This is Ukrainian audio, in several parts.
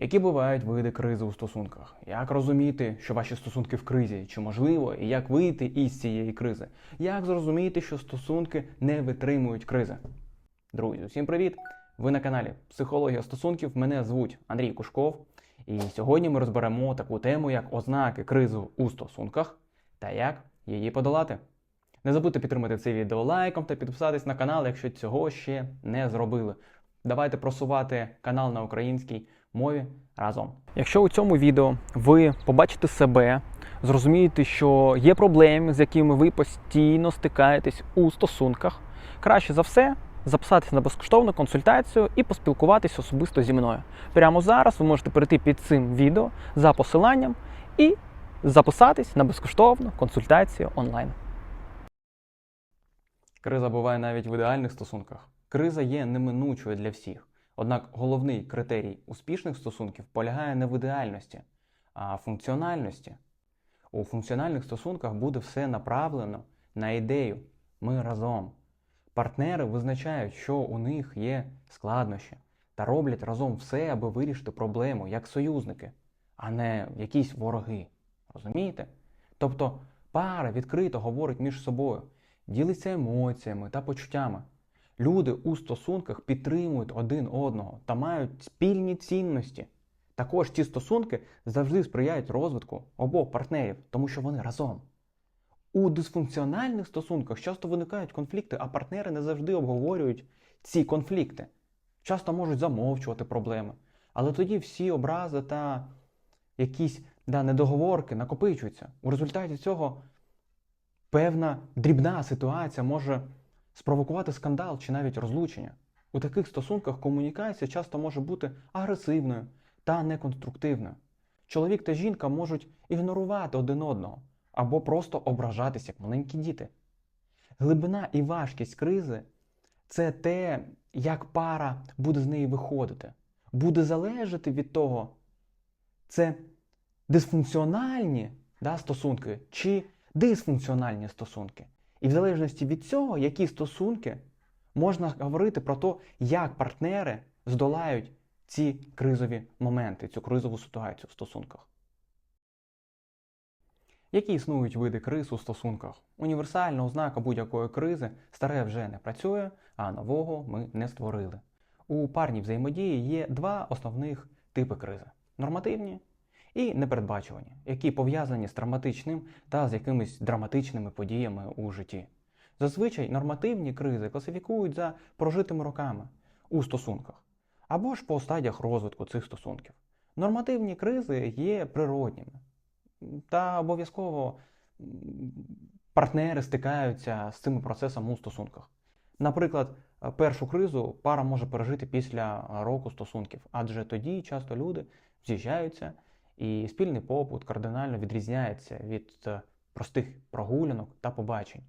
Які бувають види кризи у стосунках? Як розуміти, що ваші стосунки в кризі, чи можливо, і як вийти із цієї кризи? Як зрозуміти, що стосунки не витримують кризи? Друзі, всім привіт! Ви на каналі Психологія стосунків. Мене звуть Андрій Кушков. І сьогодні ми розберемо таку тему, як ознаки кризи у стосунках та як її подолати. Не забудьте підтримати це відео лайком та підписатись на канал, якщо цього ще не зробили. Давайте просувати канал на українській мові разом. Якщо у цьому відео ви побачите себе, зрозумієте, що є проблеми, з якими ви постійно стикаєтесь у стосунках, краще за все записатися на безкоштовну консультацію і поспілкуватись особисто зі мною. Прямо зараз ви можете перейти під цим відео за посиланням і записатись на безкоштовну консультацію онлайн. Криза буває навіть в ідеальних стосунках. Криза є неминучою для всіх. Однак головний критерій успішних стосунків полягає не в ідеальності, а в функціональності. У функціональних стосунках буде все направлено на ідею. Ми разом. Партнери визначають, що у них є складнощі, та роблять разом все, аби вирішити проблему як союзники, а не якісь вороги. Розумієте? Тобто пара відкрито говорить між собою, ділиться емоціями та почуттями. Люди у стосунках підтримують один одного та мають спільні цінності. Також ці стосунки завжди сприяють розвитку обох партнерів, тому що вони разом. У дисфункціональних стосунках часто виникають конфлікти, а партнери не завжди обговорюють ці конфлікти. Часто можуть замовчувати проблеми. Але тоді всі образи та якісь да, недоговорки накопичуються. У результаті цього певна дрібна ситуація може спровокувати скандал чи навіть розлучення. У таких стосунках комунікація часто може бути агресивною та неконструктивною. Чоловік та жінка можуть ігнорувати один одного або просто ображатися як маленькі діти. Глибина і важкість кризи це те, як пара буде з неї виходити. Буде залежати від того, це дисфункціональні да, стосунки чи дисфункціональні стосунки. І в залежності від цього, які стосунки, можна говорити про те, як партнери здолають ці кризові моменти, цю кризову ситуацію в стосунках. Які існують види криз у стосунках? Універсальна ознака будь-якої кризи старе вже не працює, а нового ми не створили. У парній взаємодії є два основних типи кризи: нормативні і непередбачувані, які пов'язані з травматичним та з якимись драматичними подіями у житті. Зазвичай нормативні кризи класифікують за прожитими роками у стосунках або ж по стадіях розвитку цих стосунків. Нормативні кризи є природніми. Та обов'язково партнери стикаються з цим процесом у стосунках. Наприклад, першу кризу пара може пережити після року стосунків, адже тоді часто люди з'їжджаються, і спільний побут кардинально відрізняється від е, простих прогулянок та побачень.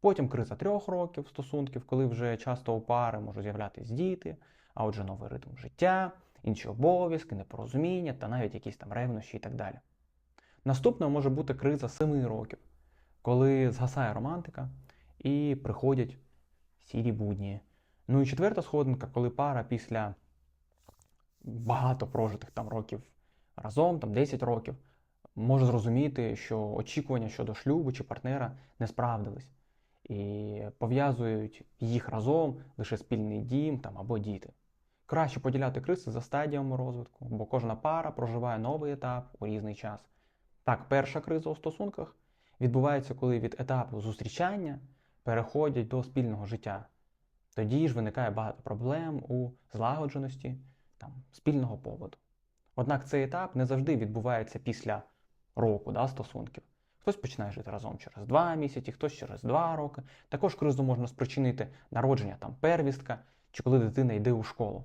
Потім криза трьох років стосунків, коли вже часто у пари можуть з'являтися діти, а отже новий ритм життя, інші обов'язки, непорозуміння та навіть якісь там ревнощі і так далі. Наступною може бути криза 7 років, коли згасає романтика і приходять сірі будні. Ну і четверта сходинка, коли пара після багато прожитих там років разом, там 10 років, може зрозуміти, що очікування щодо шлюбу чи партнера не справдились. І пов'язують їх разом лише спільний дім там, або діти. Краще поділяти кризи за стадіями розвитку, бо кожна пара проживає новий етап у різний час. Так, перша криза у стосунках відбувається, коли від етапу зустрічання переходять до спільного життя. Тоді ж виникає багато проблем у злагодженості там, спільного поводу. Однак цей етап не завжди відбувається після року да, стосунків. Хтось починає жити разом через два місяці, хтось через два роки. Також кризу можна спричинити народження там первістка чи коли дитина йде у школу.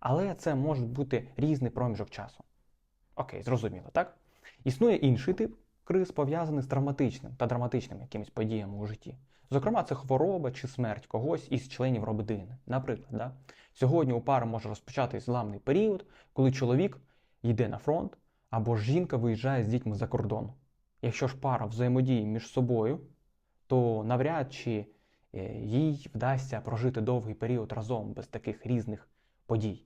Але це може бути різний проміжок часу. Окей, зрозуміло, так? Існує інший тип криз, пов'язаний з травматичним та драматичним якимись подіями у житті. Зокрема, це хвороба чи смерть когось із членів родини. Наприклад, да? сьогодні у пари може розпочатись зламний період, коли чоловік йде на фронт або ж жінка виїжджає з дітьми за кордон. Якщо ж пара взаємодіє між собою, то навряд чи е, їй вдасться прожити довгий період разом без таких різних подій.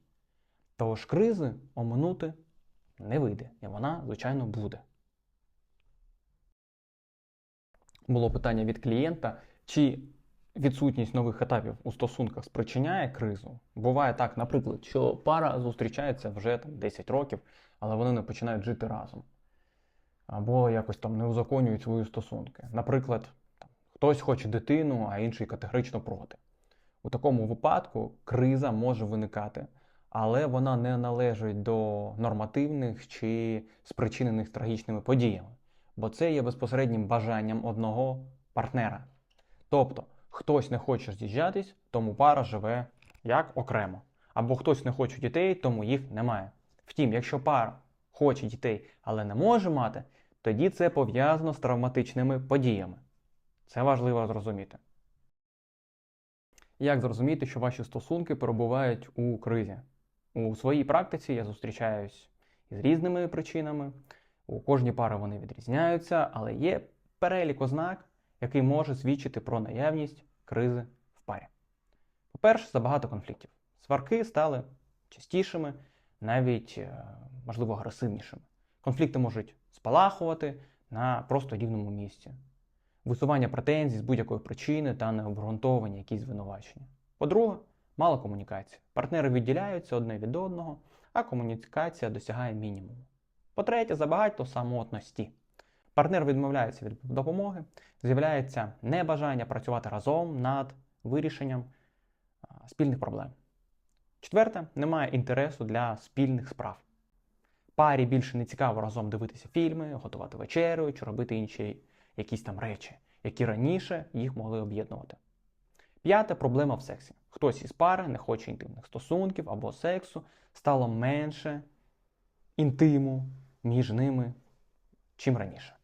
Тож кризи оминути не вийде, і вона, звичайно, буде. Було питання від клієнта, чи відсутність нових етапів у стосунках спричиняє кризу. Буває так, наприклад, що пара зустрічається вже там 10 років, але вони не починають жити разом. Або якось там не узаконюють свої стосунки. Наприклад, там, хтось хоче дитину, а інший категорично проти. У такому випадку криза може виникати, але вона не належить до нормативних чи спричинених трагічними подіями, бо це є безпосереднім бажанням одного партнера. Тобто, хтось не хоче з'їжджатись, тому пара живе як окремо. Або хтось не хоче дітей, тому їх немає. Втім, якщо пара хоче дітей, але не може мати, тоді це пов'язано з травматичними подіями. Це важливо зрозуміти. Як зрозуміти, що ваші стосунки перебувають у кризі? У своїй практиці я зустрічаюсь із різними причинами. У кожній пари вони відрізняються, але є перелік ознак, який може свідчити про наявність кризи в парі. По-перше, забагато конфліктів. Сварки стали частішими, навіть, е, можливо, агресивнішими. Конфлікти можуть спалахувати на просто рівному місці. Висування претензій з будь-якої причини та необґрунтовані якісь звинувачення. По-друге, мало комунікації. Партнери відділяються одне від одного, а комунікація досягає мінімуму. По-третє, забагато самотності. Партнер відмовляється від допомоги, з'являється небажання працювати разом над вирішенням спільних проблем. Четверте, немає інтересу для спільних справ. Парі більше не цікаво разом дивитися фільми, готувати вечерю чи робити інші якісь там речі, які раніше їх могли об'єднувати. П'яте проблема в сексі. Хтось із пари не хоче інтимних стосунків або сексу, стало менше інтиму між ними, чим раніше.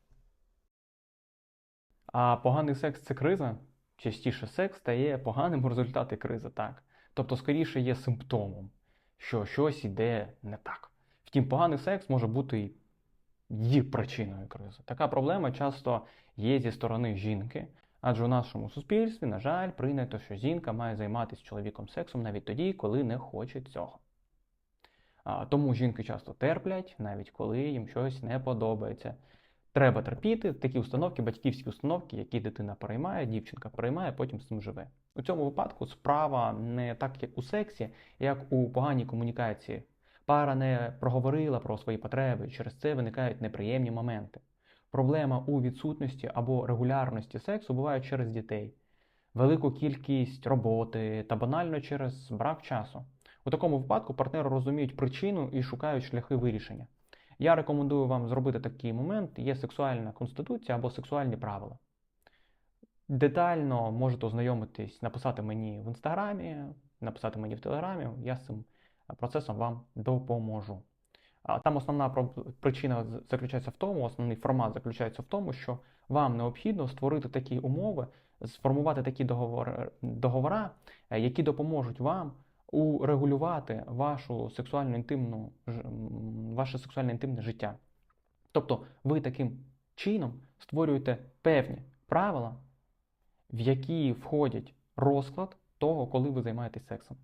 А поганий секс це криза. Частіше секс стає поганим у результаті кризи, так. Тобто, скоріше є симптомом, що щось іде не так. Втім, поганий секс може бути і причиною кризи. Така проблема часто є зі сторони жінки, адже у нашому суспільстві, на жаль, прийнято, що жінка має займатися чоловіком сексом навіть тоді, коли не хоче цього. Тому жінки часто терплять, навіть коли їм щось не подобається. Треба терпіти такі установки, батьківські установки, які дитина переймає, дівчинка переймає, потім з цим живе. У цьому випадку справа не так, як у сексі, як у поганій комунікації. Пара не проговорила про свої потреби, через це виникають неприємні моменти. Проблема у відсутності або регулярності сексу буває через дітей, велику кількість роботи та банально через брак часу. У такому випадку партнери розуміють причину і шукають шляхи вирішення. Я рекомендую вам зробити такий момент: є сексуальна конституція або сексуальні правила. Детально можете ознайомитись, написати мені в інстаграмі, написати мені в телеграмі, я з цим процесом вам допоможу. Там основна причина заключається в тому, основний формат заключається в тому, що вам необхідно створити такі умови, сформувати такі договори, договора, які допоможуть вам урегулювати вашу сексуальну інтимну, ваше сексуальне інтимне життя. Тобто ви таким чином створюєте певні правила, в які входять розклад того, коли ви займаєтесь сексом.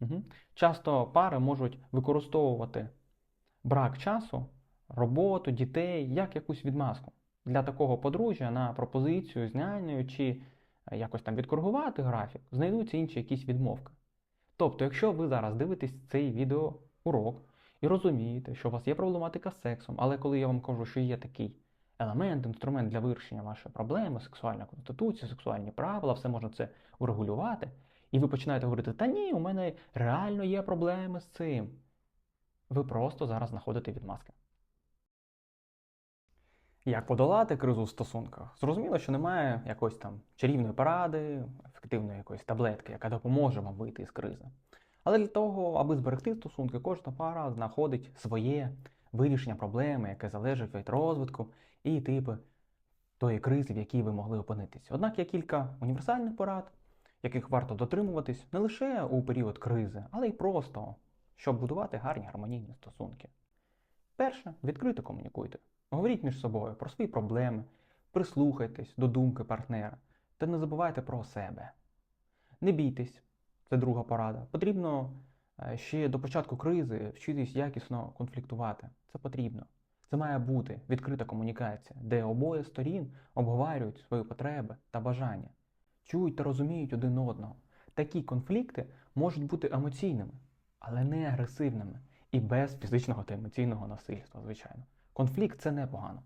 Угу. Часто пари можуть використовувати брак часу, роботу, дітей як якусь відмазку. Для такого подружжя на пропозицію з нянею чи якось там відкоригувати графік, знайдуться інші якісь відмовки. Тобто, якщо ви зараз дивитесь цей відеоурок і розумієте, що у вас є проблематика з сексом, але коли я вам кажу, що є такий елемент, інструмент для вирішення вашої проблеми, сексуальна конституція, сексуальні правила, все можна це урегулювати, і ви починаєте говорити, та ні, у мене реально є проблеми з цим. Ви просто зараз знаходите відмазки. Як подолати кризу в стосунках? Зрозуміло, що немає якоїсь там чарівної поради, ефективної якоїсь таблетки, яка допоможе вам вийти з кризи. Але для того, аби зберегти стосунки, кожна пара знаходить своє вирішення проблеми, яке залежить від розвитку і типу тої кризи, в якій ви могли опинитися. Однак є кілька універсальних порад, яких варто дотримуватись не лише у період кризи, але й просто, щоб будувати гарні гармонійні стосунки. Перше, відкрито комунікуйте. Говоріть між собою про свої проблеми, прислухайтесь до думки партнера та не забувайте про себе. Не бійтесь, це друга порада. Потрібно Е, Ще до початку кризи вчитись якісно конфліктувати. Це потрібно. Це має бути відкрита комунікація, де обоє сторін обговорюють свої потреби та бажання, чують та розуміють один одного. Такі конфлікти можуть бути емоційними, але не агресивними і без фізичного та емоційного насильства, звичайно. Конфлікт це непогано.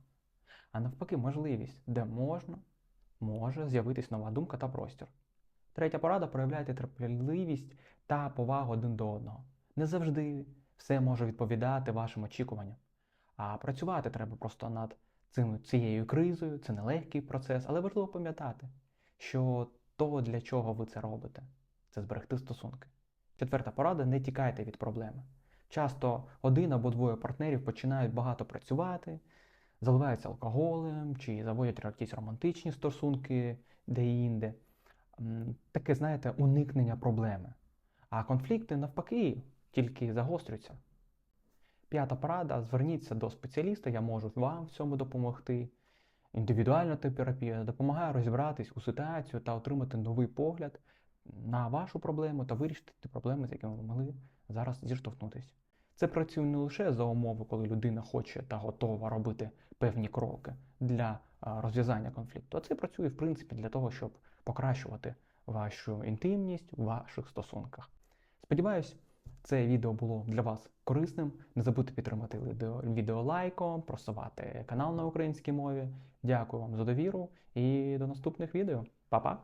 А навпаки, можливість, де можна, може з'явитись нова думка та простір. Третя порада проявляйте терпеливість та повагу один до одного. Не завжди все може відповідати вашим очікуванням. А працювати треба просто над цим, цією кризою, це нелегкий процес, але важливо пам'ятати, що то, для чого ви це робите, це зберегти стосунки. Четверта порада не тікайте від проблеми. Часто один або двоє партнерів починають багато працювати, заливаються алкоголем чи заводять якісь романтичні стосунки де-інде. Таке, знаєте, уникнення проблеми. А конфлікти навпаки тільки загострюються. П'ята порада: зверніться до спеціаліста, я можу вам в цьому допомогти. Індивідуальна терапія допомагає розібратись у ситуацію та отримати новий погляд на вашу проблему та вирішити ті проблеми, з якими ви могли зараз зіштовхнутися. Це працює не лише за умови, коли людина хоче та готова робити певні кроки для розв'язання конфлікту, а це працює в принципі для того, щоб покращувати вашу інтимність у ваших стосунках. Сподіваюсь, це відео було для вас корисним. Не забудьте підтримати відео, лайком, просувати канал на українській мові. Дякую вам за довіру і до наступних відео. Па-па!